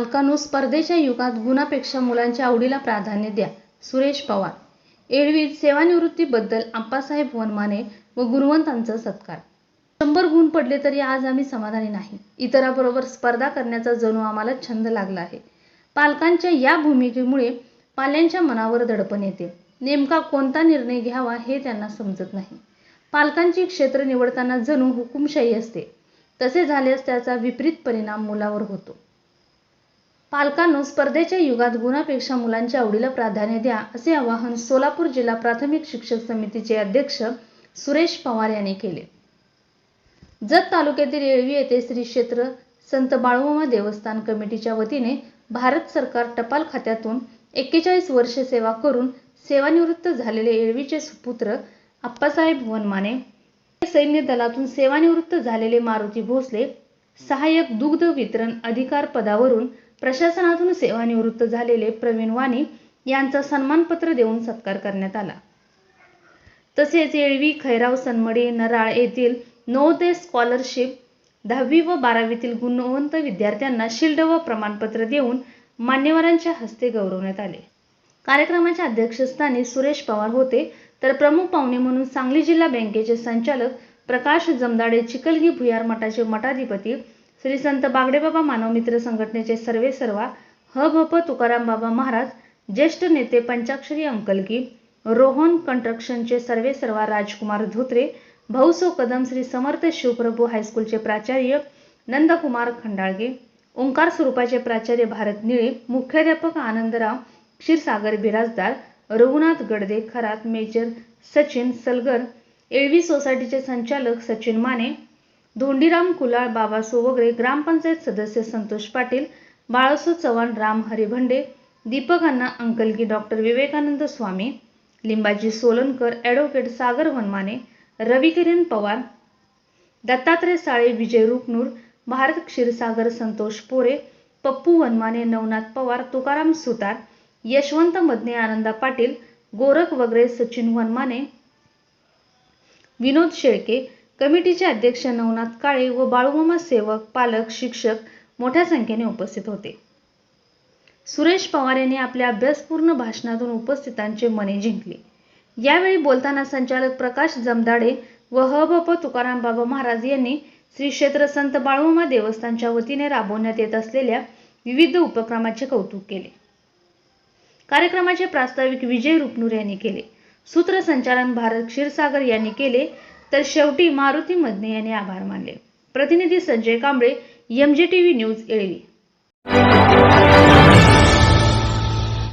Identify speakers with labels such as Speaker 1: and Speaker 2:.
Speaker 1: पालकांनो स्पर्धेच्या युगात गुणापेक्षा मुलांच्या आवडीला प्राधान्य द्या. सुरेश पवार. एरवीत सेवानिवृत्तीबद्दल आप्पासाहेब वनमाने व गुणवंतांचा सत्कार. शंभर गुण पडले तरी आज आम्ही समाधानी नाही. इतराबरोबर स्पर्धा करण्याचा जणू आम्हाला छंद लागला आहे. पालकांच्या या भूमिकेमुळे पाल्यांच्या मनावर दडपण येते. नेमका कोणता निर्णय घ्यावा हे त्यांना समजत नाही. पालकांची क्षेत्र निवडताना जणू हुकुमशाही असते. तसे झाल्यास त्याचा विपरीत परिणाम मुलावर होतो. पालकांनो स्पर्धेच्या युगात गुणापेक्षा मुलांच्या आवडीला प्राधान्य द्या असे आवाहन सोलापूर जिल्हा प्राथमिक शिक्षक समितीचे अध्यक्ष सुरेश पवार यांनी केले. जत तालुक्यातील येळवी येथे श्री क्षेत्र संत बाळूमामा देवस्थान कमिटीच्या वतीने भारत सरकार टपाल खात्यातून एक्केचाळीस वर्ष सेवा करून सेवानिवृत्त झालेले येळवीचे सुपुत्र आप्पासाहेब वनमाने सैन्य दलातून सेवानिवृत्त झालेले मारुती भोसले सहाय्यक दुग्ध वितरण अधिकार पदावरून प्रशासनातून सेवानिवृत्त झालेले प्रवीण वाणी यांचा सन्मानपत्र देऊन सत्कार करण्यात आला. तसेच येळवी खैराव सनमडे नराळ येथील नवोदय स्कॉलरशिप दहावी व बारावीतील गुणवंत विद्यार्थ्यांना शिल्ड व प्रमाणपत्र देऊन मान्यवरांच्या हस्ते गौरवण्यात आले. कार्यक्रमाच्या अध्यक्षस्थानी सुरेश पवार होते. तर प्रमुख पाहुणे म्हणून सांगली जिल्हा बँकेचे संचालक प्रकाश जमदाडे चिकलगी भुयार मठाचे मठाधिपती श्री संत बागडेबाबा मानवमित्र संघटनेचे सर्वे सर्वा ह भप तुकाराम बाबा महाराज ज्येष्ठ नेते पंचाक्षरी अंकलगी रोहन कंट्रक्शनचे सर्वे सर्वा राजकुमार धोत्रे भाऊसो कदम श्री समर्थ शिवप्रभू हायस्कूलचे प्राचार्य नंदकुमार खंडाळगे ओंकार स्वरूपाचे प्राचार्य भारत निळे मुख्याध्यापक आनंदराव क्षीरसागर बिराजदार रघुनाथ गडदे खरात मेजर सचिन सलगर एळवी सोसायटीचे संचालक सचिन माने धोंडीराम कुलाळ बाबासो वगैरे ग्रामपंचायत सदस्य संतोष पाटील बाळासो चव्हाण राम हरिभंडे दीपक अण्णा अंकलगी डॉक्टर विवेकानंद स्वामी लिंबाजी सोलनकर ॲडव्होकेट सागर वनमाने रविकिरण पवार दत्तात्रय साळे विजय रुकनूर भारत क्षीरसागर संतोष पोरे पप्पू वनमाने नवनाथ पवार तुकाराम सुतार यशवंत मदने आनंदा पाटील गोरख वगैरे सचिन वनमाने विनोद शेळके कमिटीचे अध्यक्ष नवनाथ काळे व बाळूमामा सेवक पालक शिक्षक मोठ्या संख्येने उपस्थित होते. सुरेश पवार यांनी आपल्या अभ्यासपूर्ण भाषणातून उपस्थितांचे मने जिंकले. यावेळी बोलताना संचालक प्रकाश जमदाडे व हबप तुकाराम बाबा महाराज यांनी श्री क्षेत्र संत बाळूमामा देवस्थानच्या वतीने राबवण्यात येत असलेल्या विविध उपक्रमाचे कौतुक केले. कार्यक्रमाचे प्रास्ताविक विजय रुपनूर यांनी केले. सूत्रसंचालन भारत क्षीरसागर यांनी केले. तर शेवटी मारुती मदने यांनी आभार मानले. प्रतिनिधी Sanjay Kamble MJ TV news Elavi